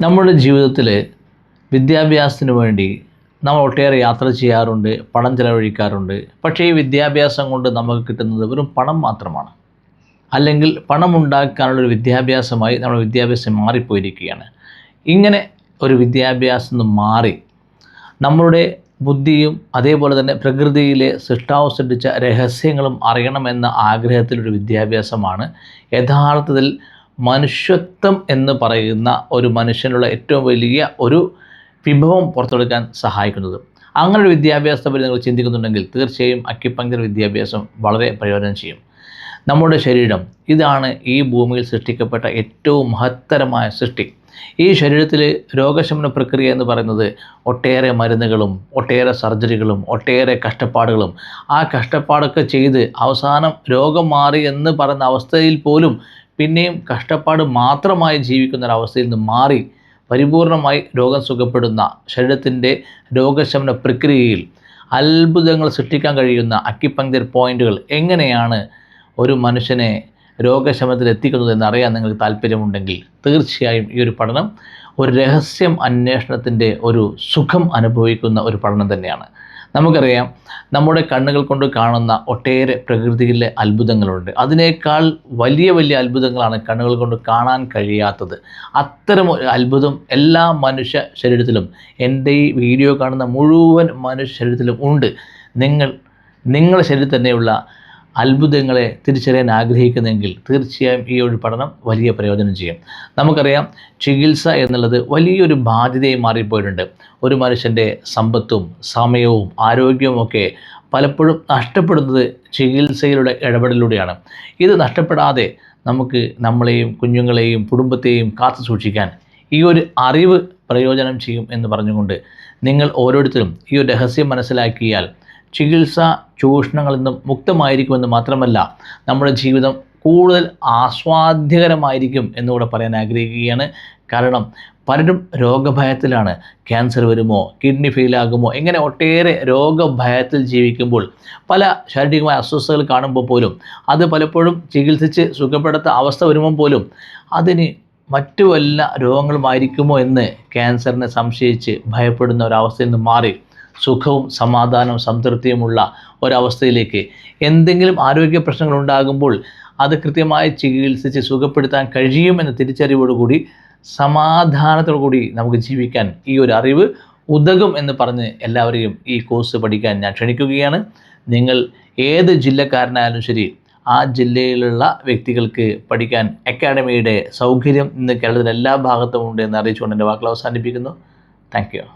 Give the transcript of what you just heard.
നമ്മുടെ ജീവിതത്തിൽ വിദ്യാഭ്യാസത്തിന് വേണ്ടി നമ്മൾ ഒട്ടേറെ യാത്ര ചെയ്യാറുണ്ട് പണം ചിലവഴിക്കാറുണ്ട്. പക്ഷേ ഈ വിദ്യാഭ്യാസം കൊണ്ട് നമുക്ക് കിട്ടുന്നത് വെറും പണം മാത്രമാണ്. അല്ലെങ്കിൽ പണം ഉണ്ടാക്കാനുള്ളൊരു വിദ്യാഭ്യാസമായി നമ്മുടെ വിദ്യാഭ്യാസം മാറിപ്പോയിരിക്കുകയാണ്. ഇങ്ങനെ ഒരു വിദ്യാഭ്യാസം നിന്ന് മാറി നമ്മളുടെ ബുദ്ധിയും അതേപോലെ തന്നെ പ്രകൃതിയിലെ സൃഷ്ടാവ് സൃഷ്ടിച്ച രഹസ്യങ്ങളും അറിയണമെന്ന ആഗ്രഹത്തിലൊരു വിദ്യാഭ്യാസമാണ്. യഥാർത്ഥത്തിൽ മനുഷ്യത്വം എന്ന് പറയുന്ന ഒരു മനുഷ്യനുള്ള ഏറ്റവും വലിയ ഒരു വിഭവം പുറത്തെടുക്കാൻ സഹായിക്കുന്നത്. അങ്ങനെ ഒരു വിദ്യാഭ്യാസത്തെ പറ്റി നിങ്ങൾ ചിന്തിക്കുന്നുണ്ടെങ്കിൽ തീർച്ചയായും അക്യുപങ്ക്ചർ വിദ്യാഭ്യാസം വളരെ പ്രയോജനം ചെയ്യും. നമ്മുടെ ശരീരം ഇതാണ് ഈ ഭൂമിയിൽ സൃഷ്ടിക്കപ്പെട്ട ഏറ്റവും മഹത്തരമായ സൃഷ്ടി. ഈ ശരീരത്തിൽ രോഗശമന പ്രക്രിയ എന്ന് പറയുന്നത് ഒട്ടേറെ മരുന്നുകളും ഒട്ടേറെ സർജറികളും ഒട്ടേറെ കഷ്ടപ്പാടുകളും. ആ കഷ്ടപ്പാടൊക്കെ ചെയ്ത് അവസാനം രോഗം മാറി എന്ന് പറയുന്ന അവസ്ഥയിൽ പോലും പിന്നെയും കഷ്ടപ്പാട് മാത്രമായി ജീവിക്കുന്ന ഒരവസ്ഥയിൽ നിന്ന് മാറി പരിപൂർണമായി രോഗം സുഖപ്പെടുന്ന ശരീരത്തിന്റെ രോഗശമന പ്രക്രിയയിൽ അത്ഭുതങ്ങൾ സൃഷ്ടിക്കാൻ കഴിയുന്ന അക്കിപ്പങ്ക്ചർ പോയിന്റുകൾ എങ്ങനെയാണ് ഒരു മനുഷ്യനെ രോഗശമനത്തിൽ എത്തിക്കുന്നത് എന്നറിയാൻ നിങ്ങൾക്ക് താല്പര്യമുണ്ടെങ്കിൽ തീർച്ചയായും ഈ ഒരു പഠനം ഒരു രഹസ്യം അന്വേഷണത്തിന്റെ ഒരു സുഖം അനുഭവിക്കുന്ന ഒരു പഠനം തന്നെയാണ്. നമുക്കറിയാം നമ്മുടെ കണ്ണുകൾ കൊണ്ട് കാണുന്ന ഒട്ടേറെ പ്രകൃതിയിലെ അത്ഭുതങ്ങളുണ്ട്. അതിനേക്കാൾ വലിയ വലിയ അത്ഭുതങ്ങളാണ് കണ്ണുകൾ കൊണ്ട് കാണാൻ കഴിയാത്തത്. അത്തരം അത്ഭുതം എല്ലാ മനുഷ്യ ശരീരത്തിലും എന്റെ ഈ വീഡിയോ കാണുന്ന മുഴുവൻ മനുഷ്യ ശരീരത്തിലും ഉണ്ട്. നിങ്ങൾ നിങ്ങളുടെ ശരീരത്തിൽ തന്നെയുള്ള അത്ഭുതങ്ങളെ തിരിച്ചറിയാൻ ആഗ്രഹിക്കുന്നെങ്കിൽ തീർച്ചയായും ഈ ഒരു പഠനം വലിയ പ്രയോജനം ചെയ്യും. നമുക്കറിയാം ചികിത്സ എന്നുള്ളത് വലിയൊരു ബാധ്യതയായി മാറിപ്പോയിട്ടുണ്ട്. ഒരു മനുഷ്യന്റെ സമ്പത്തും സമയവും ആരോഗ്യവും ഒക്കെ പലപ്പോഴും നഷ്ടപ്പെടുന്നത് ചികിത്സയിലൂടെ ഇടപെടലിലൂടെയാണ്. ഇത് നഷ്ടപ്പെടാതെ നമുക്ക് നമ്മളെയും കുഞ്ഞുങ്ങളെയും കുടുംബത്തെയും കാത്തു സൂക്ഷിക്കാൻ ഈ ഒരു അറിവ് പ്രയോജനം ചെയ്യും എന്ന് പറഞ്ഞുകൊണ്ട് നിങ്ങൾ ഓരോരുത്തരും ഈ ഒരു രഹസ്യം മനസ്സിലാക്കിയാൽ ചികിത്സ ചൂഷണങ്ങളിൽ നിന്നും മുക്തമായിരിക്കുമെന്ന് മാത്രമല്ല നമ്മുടെ ജീവിതം കൂടുതൽ ആസ്വാദ്യകരമായിരിക്കും എന്നുകൂടെ പറയാൻ ആഗ്രഹിക്കുകയാണ്. കാരണം പലരും രോഗഭയത്തിലാണ്. ക്യാൻസർ വരുമോ കിഡ്നി ഫെയിലാകുമോ ഇങ്ങനെ ഒട്ടേറെ രോഗഭയത്തിൽ ജീവിക്കുമ്പോൾ പല ശാരീരികമായ അസ്വസ്ഥതകൾ കാണുമ്പോൾ പോലും അത് പലപ്പോഴും ചികിത്സിച്ച് സുഖപ്പെടുത്ത അവസ്ഥ വരുമ്പോൾ പോലും അതിന് മറ്റു വല്ല രോഗങ്ങളുമായിരിക്കുമോ എന്ന് ക്യാൻസറിനെ സംശയിച്ച് ഭയപ്പെടുന്ന ഒരവസ്ഥയിൽ നിന്ന് മാറി. സുഖവും സമാധാനവും സംതൃപ്തിയുമുള്ള ഒരവസ്ഥയിലേക്ക് എന്തെങ്കിലും ആരോഗ്യ പ്രശ്നങ്ങൾ ഉണ്ടാകുമ്പോൾ അത് കൃത്യമായി ചികിത്സിച്ച് സുഖപ്പെടുത്താൻ കഴിയുമെന്ന തിരിച്ചറിവോടുകൂടി സമാധാനത്തോടു കൂടി നമുക്ക് ജീവിക്കാൻ ഈ ഒരു അറിവ് ഉതകും എന്ന് പറഞ്ഞ് എല്ലാവരെയും ഈ കോഴ്സ് പഠിക്കാൻ ഞാൻ ക്ഷണിക്കുകയാണ്. നിങ്ങൾ ഏത് ജില്ലക്കാരനായാലും ശരി ആ ജില്ലയിലുള്ള വ്യക്തികൾക്ക് പഠിക്കാൻ അക്കാഡമിയുടെ സൗകര്യം ഇന്ന് കേരളത്തിലെ എല്ലാ ഭാഗത്തും ഉണ്ട് എന്ന് അറിയിച്ചുകൊണ്ട് എന്റെ വാക്കുകൾ അവസാനിപ്പിക്കുന്നു. താങ്ക്